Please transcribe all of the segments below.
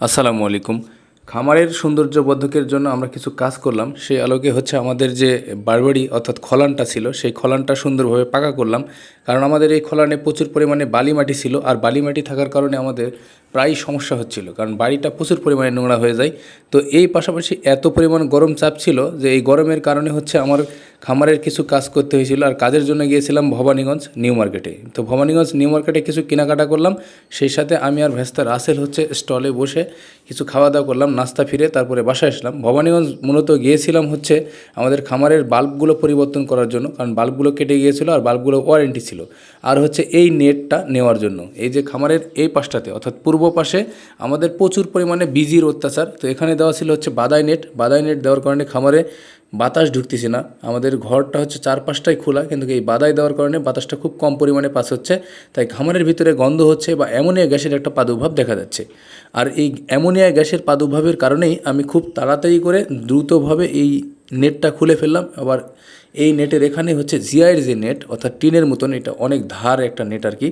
আসসালামু আলাইকুম। খামারের সৌন্দর্য বর্ধকের জন্য আমরা কিছু কাজ করলাম। সেই আলোকে হচ্ছে আমাদের যে বারবাড়ি অর্থাৎ খলানটা ছিল, সেই খলানটা সুন্দরভাবে পাকা করলাম। কারণ আমাদের এই খলানে প্রচুর পরিমাণে বালি মাটি ছিল আর বালি মাটি থাকার কারণে আমাদের প্রায় সমস্যা হচ্ছিল। কারণ বাড়িটা প্রচুর পরিমাণে নোংরা হয়ে যায়। তো এই পাশাপাশি এত পরিমাণ গরম চাপ ছিল যে এই গরমের কারণে হচ্ছে আমার খামারের কিছু কাজ করতে হয়েছিল আর কাজের জন্য গিয়েছিলাম ভবানীগঞ্জ নিউ মার্কেটে। তো ভবানীগঞ্জ নিউ মার্কেটে কিছু কেনাকাটা করলাম, সেই সাথে আমি আর ভেস্তা রাসেল হচ্ছে স্টলে বসে কিছু খাওয়া দাওয়া করলাম, নাস্তা ফিরে তারপরে বাসায় আসলাম। ভবানীগঞ্জ মূলত গিয়েছিলাম হচ্ছে আমাদের খামারের বাল্বগুলো পরিবর্তন করার জন্য, কারণ বাল্বগুলো কেটে গিয়েছিল আর বাল্বগুলো ওয়ারেন্টি ছিল। আর হচ্ছে এই নেটটা নেওয়ার জন্য, এই যে খামারের এই পাশটাতে, অর্থাৎ পূর্ব পাশে আমাদের প্রচুর পরিমাণে বিজির অত্যাচার, তো এখানে দেওয়া ছিল হচ্ছে বাদাই নেট। বাদাই নেট দেওয়ার কারণে খামারে বাতাস ঢুকতেছে না। আমাদের ঘরটা হচ্ছে চার পাঁচটাই খোলা, কিন্তু এই বাদাই দেওয়ার কারণে বাতাসটা খুব কম পরিমাণে পাস হচ্ছে। তাই খামারের ভিতরে গন্ধ হচ্ছে বা অ্যামোনিয়া গ্যাসের একটা প্রাদুর্ভাব দেখা যাচ্ছে। আর এই অ্যামোনিয়া গ্যাসের প্রাদুর্ভাবের কারণেই আমি খুব তাড়াতাড়ি করে দ্রুতভাবে এই নেটটা খুলে ফেললাম। আবার এই নেটের এখানে হচ্ছে জিআইয়ের যে নেট, অর্থাৎ টিনের মতন, এটা অনেক ধার একটা নেট আর কি,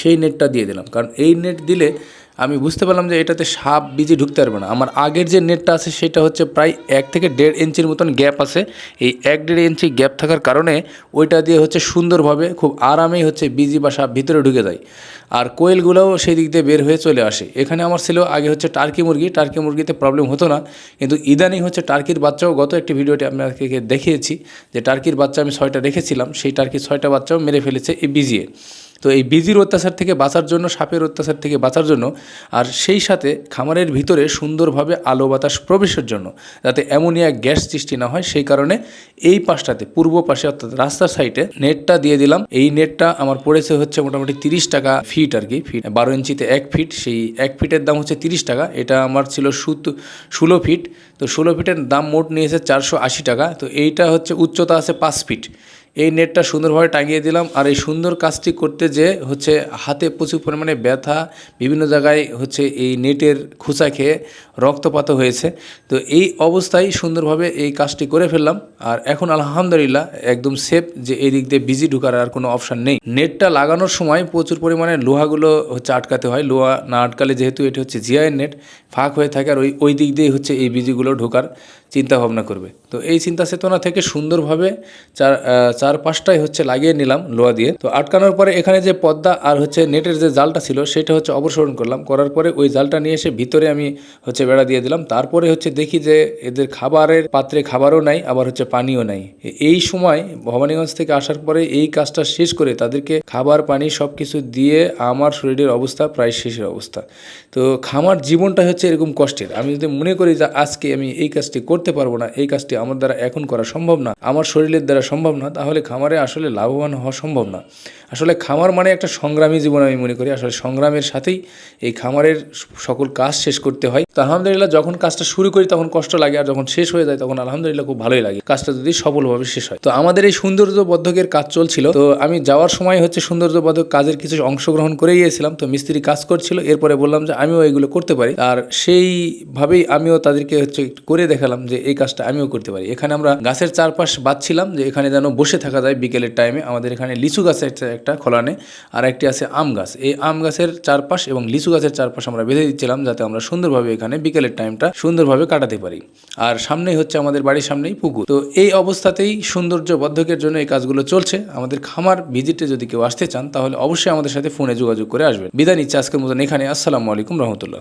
সেই নেটটা দিয়ে দিলাম। কারণ এই নেট দিলে আমি বুঝতে পারলাম যে এটাতে সাপ, বিজি ঢুকতে পারবে না। আমার আগের যে নেটটা আছে সেটা হচ্ছে প্রায় এক থেকে দেড় ইঞ্চির মতন গ্যাপ আছে। এই এক দেড় ইঞ্চি গ্যাপ থাকার কারণে ওইটা দিয়ে হচ্ছে সুন্দরভাবে খুব আরামেই হচ্ছে বিজি বা সাপ ভিতরে ঢুকে যায়। আর কোয়েলগুলোও সেই দিক দিয়ে বের হয়ে চলে আসে। এখানে আমার ছিল আগে হচ্ছে টার্কি মুরগি। টার্কি মুরগিতে প্রবলেম হতো না। কিন্তু ইদানিং হচ্ছে টার্কির বাচ্চাও গত একটি ভিডিওটি আপনাদেরকে দেখিয়েছি যে টার্কির বাচ্চা আমি ছয়টা রেখেছিলাম। সেই টার্কির ছয়টা বাচ্চাও মেরে ফেলেছে এই বিজিয়ে। তো এই বিজির অত্যাচার থেকে বাঁচার জন্য, সাপের অত্যাচার থেকে বাঁচার জন্য, আর সেই সাথে খামারের ভিতরে সুন্দরভাবে আলো বাতাস প্রবেশের জন্য, যাতে অ্যামোনিয়া গ্যাস সৃষ্টি না হয়, সেই কারণে এই পাশটাতে, পূর্ব পাশে অর্থাৎ রাস্তার সাইডে নেটটা দিয়ে দিলাম। এই নেটটা আমার পড়েছে হচ্ছে মোটামুটি তিরিশ টাকা ফিট আর কি, ফিট, বারো ইঞ্চিতে এক ফিট, সেই এক ফিটের দাম হচ্ছে তিরিশ টাকা, এটা আমার ছিল সুত, ষোলো ফিট, তো ষোলো ফিটের দাম মোট নিয়েছে চারশো আশি টাকা, তো এইটা হচ্ছে উচ্চতা আছে পাঁচ ফিট। এই নেটটা সুন্দরভাবে টাঙিয়ে দিলাম আর এই সুন্দর কাজটি করতে যে হচ্ছে হাতে প্রচুর পরিমাণে ব্যথা, বিভিন্ন জায়গায় হচ্ছে এই নেটের খোঁচা খেয়ে রক্তপাত হয়েছে। তো এই অবস্থায় সুন্দরভাবে এই কাজটি করে ফেললাম। আর এখন আলহামদুলিল্লাহ একদম সেফ যে এই দিক দিয়ে বিজি ঢুকার আর কোনো অপশান নেই। নেটটা লাগানোর সময় প্রচুর পরিমাণে লোহাগুলো হচ্ছে আটকাতে হয়। লোহা না আটকালে যেহেতু এটি হচ্ছে জিআইয়ের নেট ফাঁক হয়ে থাকে আর ওই ওই দিক দিয়ে হচ্ছে এই বিজিগুলো ঢোকার চিন্তা ভাবনা করবে। তো এই চিন্তা চেতনা থেকে সুন্দরভাবে চার চার পাঁচটাই হচ্ছে লাগিয়ে নিলাম লোহা দিয়ে। তো আটকানোর পরে এখানে যে পদ্মা আর হচ্ছে নেটের যে জালটা ছিল, সেটা হচ্ছে অপসারণ করলাম। করার পরে ওই জালটা নিয়ে এসে ভিতরে আমি হচ্ছে বেড়া দিয়ে দিলাম। তারপরে হচ্ছে দেখি যে এদের খাবারের পাত্রে খাবারও নাই, আবার হচ্ছে পানিও নাই। এই সময় ভবানীগঞ্জ থেকে আসার পরে এই কাজটা শেষ করে তাদেরকে খাবার, পানি সব কিছু দিয়ে আমার শরীরের অবস্থা প্রায় শেষের অবস্থা। তো খামার জীবনটা হচ্ছে এরকম কষ্টের। আমি যদি মনে করি যে আজকে আমি এই কাজটি করতে পারব না, এই কাজটি আমার দ্বারা এখন করা সম্ভব না, আমার শরীরের দ্বারা সম্ভব না, তাহলে খামারে আসলে লাভবান হওয়া সম্ভব না। আসলে খামার মানে একটা সংগ্রামী জীবন আমি মনে করি। আসলে সংগ্রামের সাথেই এই খামারের সকল কাজ শেষ করতে হয়। তো আলহামদুলিল্লাহ যখন কাজটা শুরু করি তখন কষ্ট লাগে, আর যখন শেষ হয়ে যায় তখন আলহামদুলিল্লাহ খুব ভালোই লাগে। কাজটা যদি সফলভাবে শেষ হয়। তো আমাদের এই সৌন্দর্য বদ্ধকের কাজ চলছিল। তো আমি যাওয়ার সময় হচ্ছে সৌন্দর্য বদ্ধক কাজের কিছু অংশগ্রহণ করে গিয়েছিলাম তো মিস্ত্রি কাজ করছিল। এরপরে বললাম যে আমিও এগুলো করতে পারি। আর সেইভাবেই আমিও তাদেরকে হচ্ছে করে দেখালাম যে এই কাজটা আমিও করতে পারি। এখানে আমরা গাছের চারপাশ বাঁধছিলাম যে এখানে যেন বসে থাকা যায় বিকেলের টাইমে আমাদের এখানে লিচু গাছের একটা খোলানে আর একটি আছে আম গাছ। এই আম গাছের চারপাশ এবং লিচু গাছের চারপাশ আমরা বেঁধে দিচ্ছিলাম যাতে আমরা সুন্দরভাবে এখানে বিকেলের টাইমটা সুন্দরভাবে কাটাতে পারি। আর সামনেই হচ্ছে আমাদের বাড়ির সামনেই পুকুর। তো এই অবস্থাতেই সৌন্দর্য বর্ধকের জন্য এই কাজগুলো চলছে। আমাদের খামার ভিজিটে যদি কেউ আসতে চান, তাহলে অবশ্যই আমাদের সাথে ফোনে যোগাযোগ করে আসবেন। বিদায় নিচ্ছে আজকের মতন এখানে। আসসালামু আলাইকুম রহমতুল্লাহ।